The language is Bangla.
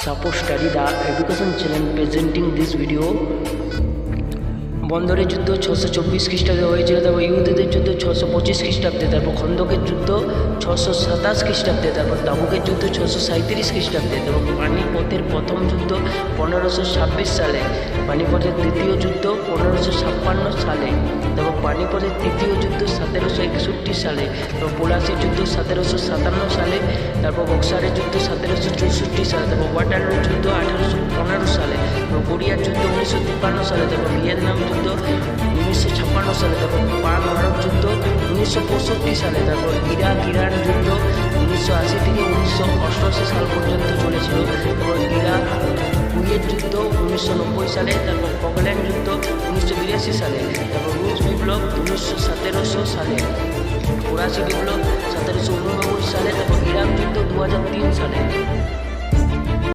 Support study the education channel presenting this বন্দরের যুদ্ধ ছশো চব্বিশ খ্রিস্টাব্দে হয়েছিল তারপর ইহুদিদের যুদ্ধ ছশো পঁচিশ খ্রিস্টাব্দে, তারপর খন্দকের যুদ্ধ ছশো সাতাশ খ্রিস্টাব্দে, তারপর দাবুকের যুদ্ধ ছশো সাঁত্রিশ খ্রিস্টাব্দে, এবং পানিপথের প্রথম যুদ্ধ পনেরোশো ছাব্বিশ সালে। পানিপথের তৃতীয় যুদ্ধ পনেরোশো ছাপ্পান্ন সালে তারপর পানিপথের তৃতীয় যুদ্ধ সতেরোশো একষট্টি সালে এবং পলাশির যুদ্ধ সতেরোশো সাতান্ন সালে, তারপর বক্সারের যুদ্ধ সতেরোশো চৌষট্টি সালে, তারপর ওয়াটারলুর যুদ্ধ আঠারোশো পনেরো সালে, তারপর কোরিয়ার যুদ্ধ উনিশশো তিপ্পান্ন সালে, তারপর ভিয়েতনাম যুদ্ধ উনিশশো ছাপ্পান্ন সালে, তারপর পাক ভারত যুদ্ধ উনিশশো পঁয়ষট্টি সালে, তারপর ইরাক ইরান যুদ্ধ উনিশশো নব্বই সালে তারপর ফকল্যান্ড যুদ্ধ উনিশশো বিরাশি সালে তারপর রুশ বিপ্লব উনিশশো সতেরোশো সালে ফরাসি বিপ্লব সতেরোশো উননব্বই সালে তারপর ইরাক যুদ্ধ দু হাজার তিন সালে